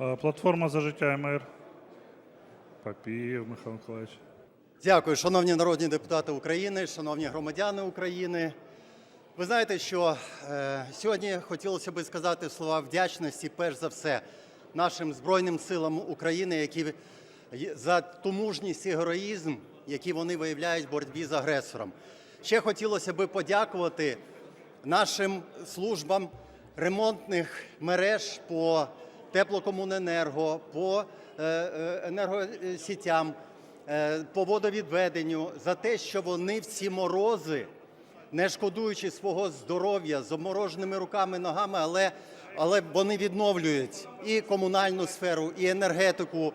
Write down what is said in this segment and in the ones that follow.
Е, Платформа за життя МР. Папієв Михайло Миколаївич. Дякую, шановні народні депутати України, шановні громадяни України. Ви знаєте, що е, сьогодні хотілося би сказати слова вдячності, перш за все, нашим Збройним силам України, які за ту мужність і героїзм, які вони виявляють в боротьбі з агресором. Ще хотілося би подякувати нашим службам ремонтних мереж по теплокомуненерго, по е, е, енергосітям, е, по водовідведенню за те, що вони в ці морози, не шкодуючи свого здоров'я, з обмороженими руками, ногами, але, але вони відновлюють і комунальну сферу, і енергетику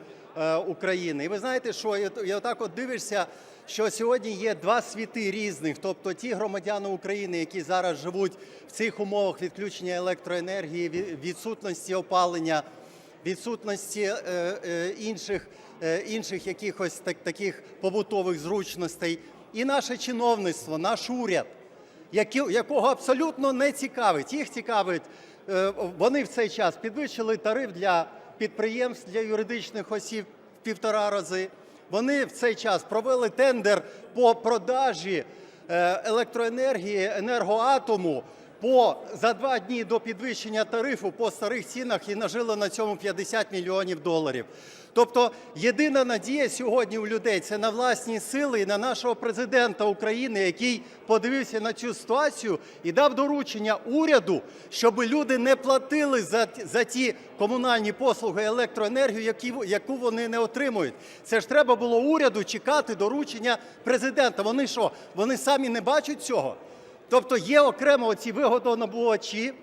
України. І ви знаєте, що і отак от дивишся, що сьогодні є два світи різних, тобто ті громадяни України, які зараз живуть в цих умовах відключення електроенергії, відсутності опалення, відсутності е, е, інших, е, інших якихось так, таких побутових зручностей, і наше чиновництво, наш уряд, які, якого абсолютно не цікавить. Їх цікавить, вони в цей час підвищили тариф для підприємств, для юридичних осіб в півтора рази. Вони в цей час провели тендер по продажі електроенергії енергоатому по за два дні до підвищення тарифу по старих цінах і нажили на цьому 50 мільйонів доларів. Тобто єдина надія сьогодні у людей це на власні сили і на нашого президента України, який подивився на цю ситуацію і дав доручення уряду, щоб люди не платили за, за ті комунальні послуги електроенергію, які, яку вони не отримують. Це ж треба було уряду чекати доручення президента. Вони що? Вони самі не бачать цього? Тобто є окремо оці вигодонабувачі,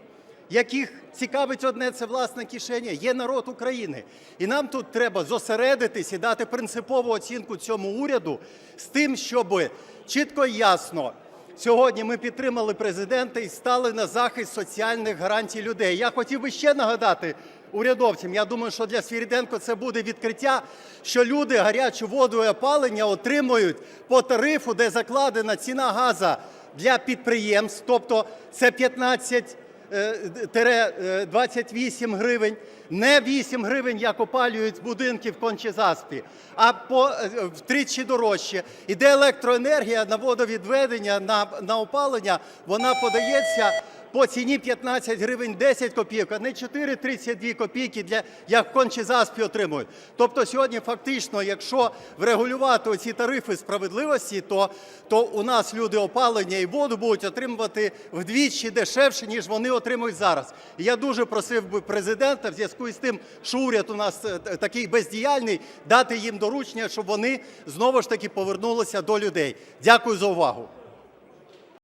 яких цікавить одне це власна кишеня, є народ України. І нам тут треба зосередитись і дати принципову оцінку цьому уряду з тим, щоб чітко і ясно. Сьогодні ми підтримали президента і стали на захист соціальних гарантій людей. Я хотів би ще нагадати урядовцям. Я думаю, що для Свіріденко це буде відкриття, що люди гарячу воду і опалення отримують по тарифу, де закладена ціна газа для підприємств, тобто це 15 е, е, 28 гривень, не 8 гривень, як опалюють будинки в Кончезаспі, а по е, втричі дорожче. Іде електроенергія на водовідведення, на опалення, вона подається по ціні 15 гривень 10 копійок, а не 4,32 копійки, для, як в Кончезаспі отримують. Тобто сьогодні фактично, якщо врегулювати оці тарифи справедливості, то, то у нас люди опалення і воду будуть отримувати вдвічі дешевше, ніж вони отримують зараз. І я дуже просив би президента в зв'язку з тим, що уряд у нас е, такий бездіяльний, дати їм доручення, щоб вони знову ж таки повернулися до людей. Дякую за увагу.